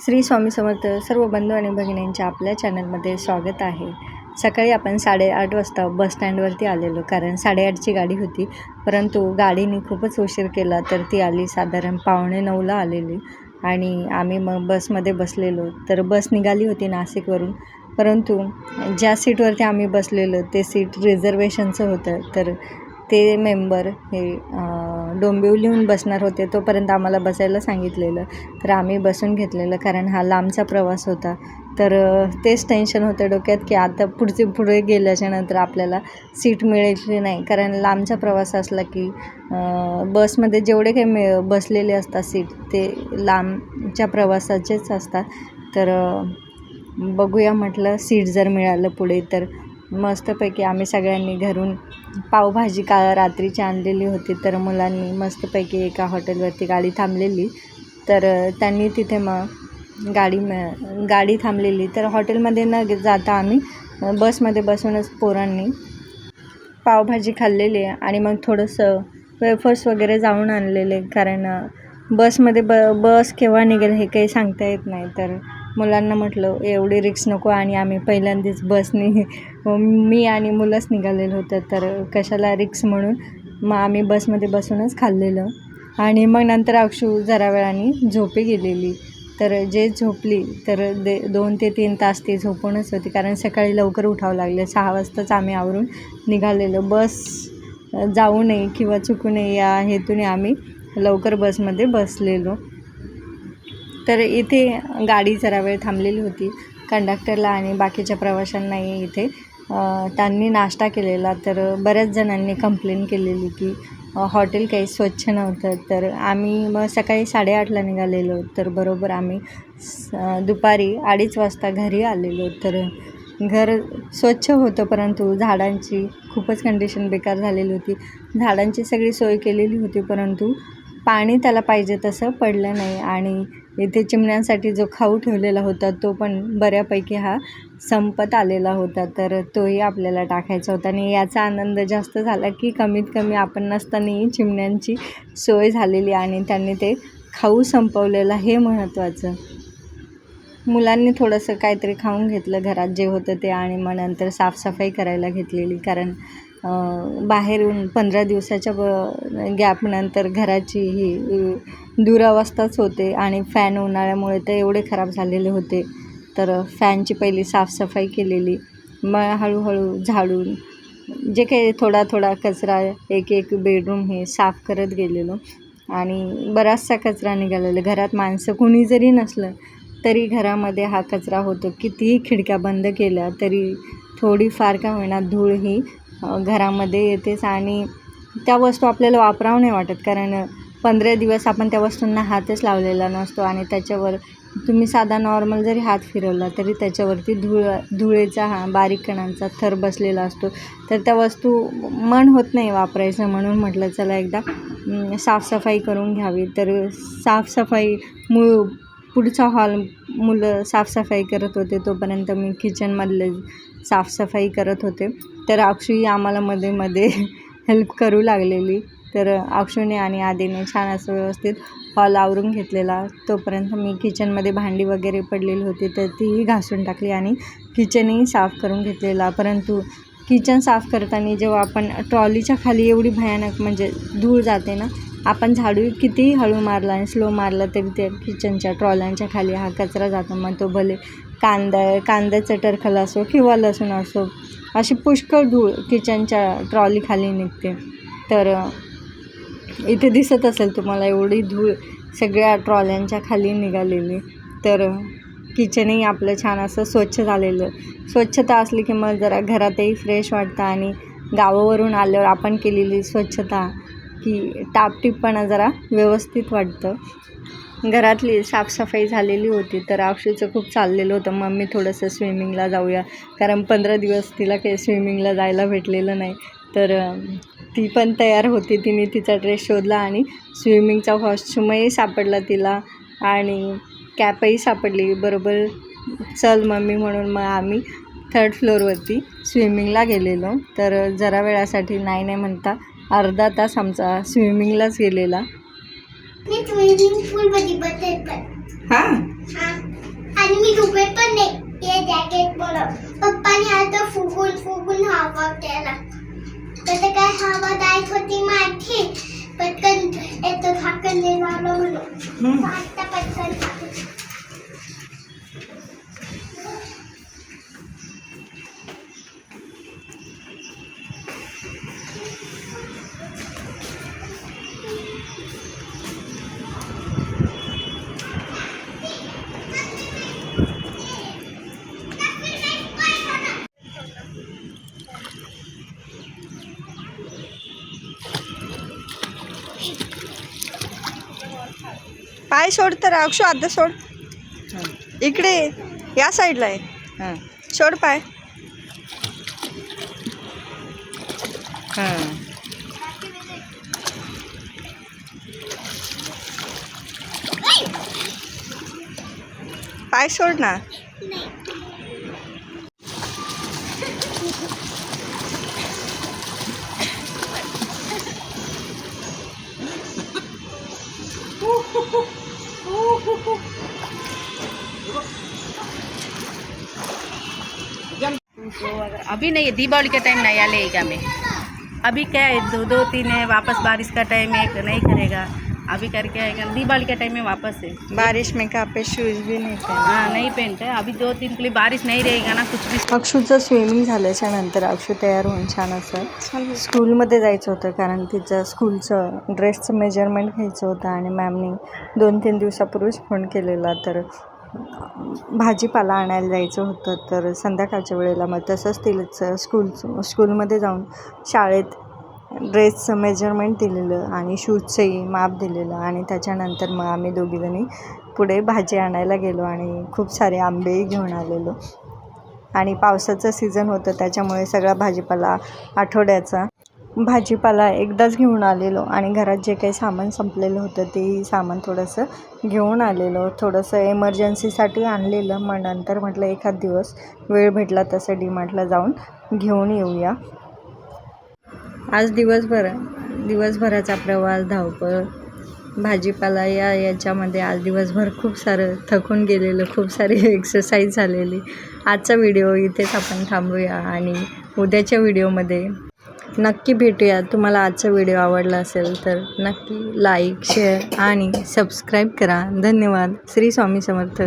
श्री स्वामी समर्थ सर्व बंधू आणि भगिनींच्या आपल्या चॅनलमध्ये स्वागत आहे. सकाळी आपण साडेआठ वाजता बस स्टँडवरती आलेलो कारण साडेआठची गाडी होती. परंतु गाडीने खूपच उशीर केला तर ती आली साधारण पावणे नऊला आलेली आणि आम्ही मग बसमध्ये बसलेलो. तर बस निघाली होती नाशिकवरून. परंतु ज्या सीटवरती आम्ही बसलेलो ते सीट रिझर्वेशनचं होतं. तर ते मेंबर हे डोंबिवलीहून बसणार होते तोपर्यंत आम्हाला बसायला सांगितलेलं. तर आम्ही बसून घेतलेलं कारण हा लांबचा प्रवास होता. तर तेच टेन्शन होतं डोक्यात की आता पुढचे पुढे गेल्याच्यानंतर आपल्याला सीट मिळायची नाही. कारण लांबचा प्रवास असला की बसमध्ये जेवढे काही मिळ बसलेले असतात सीट ते लांबच्या प्रवासाचेच असतात. तर बघूया म्हटलं सीट जर मिळालं पुढे तर मस्तपैकी आम्ही सगळ्यांनी घरून पावभाजी का रात्रीची आणलेली होती तर मुलांनी मस्तपैकी एका हॉटेलवरती गाडी थांबलेली. तर त्यांनी तिथे मग गाडी म गाडी थांबलेली. तर हॉटेलमध्ये न जाता आम्ही बसमध्ये बसूनच पोरांनी पावभाजी खाल्लेली आहे आणि मग थोडंसं वेफर्स वगैरे जाऊन आणलेले. कारण बसमध्ये ब बस केव्हा निघेल हे काही सांगता येत नाही. तर मुलांना म्हटलं एवढी रिक्स नको आणि आम्ही पहिल्यांदाच बसनी मी आणि मुलंच निघालेलं होतं. तर कशाला रिक्स म्हणून? मग आम्ही बसमध्ये बसूनच खाल्लेलं. आणि मग नंतर अक्षू जरा वेळाने झोपी गेलेली. तर जे झोपली तर दे दोन ते तीन तास ती झोपूनच होती. कारण सकाळी लवकर उठावं लागलं. सहा वाजताच आम्ही आवरून निघालेलो. बस जाऊ नये किंवा चुकू नये या हेतूने आम्ही लवकर बसमध्ये बसलेलो. तर इथे गाडी जरा वेळ थांबलेली होती. कंडक्टरला आणि बाकीच्या प्रवाशांनाही इथे. त्यांनी नाश्ता केलेला तर बऱ्याच जणांनी कंप्लेंट केलेली की हॉटेल काही स्वच्छ नव्हतं. तर आम्ही मग सकाळी साडेआठला निघालेलो तर बरोबर आम्ही स दुपारी अडीच वाजता घरी आलेलो. तर घर स्वच्छ होतं परंतु झाडांची खूपच कंडिशन बेकार झालेली होती. झाडांची सगळी सोय केलेली होती परंतु पाणी त्याला पाहिजे तसं पडलं नाही. आणि इथे चिमण्यांसाठी जो खाऊ ठेवलेला होता तो पण बऱ्यापैकी हा संपत आलेला होता. तर तोही आपल्याला टाकायचा होता. आणि याचा आनंद जास्त झाला की कमीत कमी आपण नसतानाही चिमण्यांची सोय झालेली आणि त्यांनी ते खाऊ संपवलेलं हे महत्त्वाचं. मुलांनी थोडंसं काहीतरी खाऊन घेतलं घरात जे होतं ते आणि मग नंतर साफसफाई करायला घेतलेली. कारण बाहेरून पंधरा दिवसाच्या ब गॅपनंतर घराची ही दुरावस्थाच होते आणि फॅन उन्हाळ्यामुळे तर एवढे खराब झालेले होते. तर फॅनची पहिली साफसफाई केलेली मग हळूहळू झाडून जे काही थोडा थोडा कचरा एक एक बेडरूम हे साफ करत गेलेलो. आणि बराचसा कचरा निघालेला. घरात माणसं कुणी जरी नसलं तरी घरामध्ये हा कचरा होतो. कितीही खिडक्या बंद केल्या तरी थोडीफार का होईना धूळ ही घरामध्ये येतेच आणि त्या वस्तू आपल्याला वापरावं नाही वाटत. कारण पंधरा दिवस आपण त्या वस्तूंना हातच लावलेला नसतो आणि त्याच्यावर तुम्ही साधा नॉर्मल जरी हात फिरवला तरी त्याच्यावरती धूळ धुळेचा हा बारीक कणांचा थर बसलेला असतो. तर त्या वस्तू मन होत नाही वापरायचं म्हणून म्हटलं चला एकदा साफसफाई करून घ्यावी. तर साफसफाई मु पुढचा हॉल मुलं साफसफाई करत होते. तोपर्यंत मी किचनमधले साफसफाई करत होते. तर अक्षूही आम्हाला मध्ये मध्ये हेल्प करू लागलेली. तर अक्षूने आणि आधीने छान असं व्यवस्थित हॉल आवरून घेतलेला. तोपर्यंत मी किचनमध्ये भांडी वगैरे पडलेली होती तर तीही घासून टाकली आणि किचनही साफ करून घेतलेला. परंतु किचन साफ करताना जेव्हा आपण ट्रॉलीच्या खाली एवढी भयानक म्हणजे धूळ जाते ना आपण झाडू कितीही हळू मारला आणि स्लो मारला तरी त्या किचनच्या ट्रॉल्यांच्या खाली हा कचरा जातो. मग तो भले कांदा कांद्याचं टरखल असो किंवा लसूण असो अशी पुष्कळ धूळ किचनच्या ट्रॉलीखाली निघते. तर इथे दिसत असेल तुम्हाला एवढी धूळ सगळ्या ट्रॉल्यांच्या खाली निघालेली. तर किचनही आपलं छान असं स्वच्छ झालेलं. स्वच्छता असली की मग जरा घरातही फ्रेश वाटतं आणि गावावरून आल्यावर आपण केलेली स्वच्छता की टापटीपणा जरा व्यवस्थित वाटतं. घरातली साफसफाई झालेली होती तर अक्षूचं खूप चाललेलं होतं. मम्मी थोडंसं स्विमिंगला जाऊया. कारण पंधरा दिवस तिला काही स्विमिंगला जायला भेटलेलं नाही. तर ती पण तयार होती. तिने तिचा ड्रेस शोधला आणि स्विमिंगचा कॉस्च्युमही सापडला तिला. आणि कॅपही सापडली. बरोबर चल मम्मी म्हणून मग आम्ही थर्ड फ्लोअरवरती स्विमिंगला गेलेलो. तर जरा वेळासाठी नाही नाही म्हणता अर्धा तास आमचा स्विमिंगलाच गेलेला. हां? हा. आणि मी पण नाही. हे जॅकेट बनव पप्पाने आता फुगून फुगून हवा केला. तर ते काय हवा जायत होती माझी पटकन येतो झाकण झालं म्हणून. आता पटकन पाय सोड तर अक्षू आता सोड. इकडे ये. या साईडला आहे सोड पाय. पाय सोड ना. अभी नहीं है दीपावली के टाइम नया लेगा मैं। अभी क्या है दो दो तीन है वापस बारिश का टाइम है नहीं करेगा। अभी करके आएगा दीपावली के टाइम में वापस है। बारिश में कापे शूज भी नाही. हाँ नहीं पहनते। अभी दो तीन के लिए बारिश नहीं रहेगा ना कुछ भी। अक्षूचं स्विमिंग झाल्याच्यानंतर अक्षू तयार होऊन छान असं स्कूलमध्ये जायचं होतं कारण तिचं स्कूलचं ड्रेसचं मेजरमेंट घ्यायचं होतं आणि मॅमनी दोन तीन दिवसापूर्वीच फोन केलेला. तर भाजीपाला आणायला जायचं होतं तर संध्याकाळच्या वेळेला मग तसंच तिचं स्कूल स्कूलमध्ये जाऊन शाळेत ड्रेसचं मेजरमेंट दिलेलं आणि शूजचंही माप दिलेलं आणि त्याच्यानंतर मग आम्ही दोघीजणी पुढे भाजी आणायला गेलो आणि खूप सारे आंबेही घेऊन आलेलो. आणि पावसाचं सीझन होतं त्याच्यामुळे सगळा भाजीपाला आठवड्याचा भाजीपाला एकदाच घेऊन आलेलो आणि घरात जे काही सामान संपलेलं होतं तेही सामान थोडंसं घेऊन आलेलो. थोडंसं एमर्जन्सीसाठी आणलेलं मग नंतर म्हटलं एखाद दिवस वेळ भेटला तसं डीमार्टला जाऊन घेऊन येऊया. आज दिवसभर दिवसभराचा प्रवास धावपळ भाजीपाला या याच्यामध्ये आज दिवसभर खूप सारं थकून गेलेलं खूप सारी एक्सरसाइज झालेली. आजचा व्हिडिओ इथेच आपण थांबूया आणि उद्याच्या व्हिडिओमध्ये नक्की भेटूया. तुम्हाला आजचा व्हिडिओ आवडला असेल तर नक्की लाईक शेअर आणि सबस्क्राईब करा. धन्यवाद. श्री स्वामी समर्थ.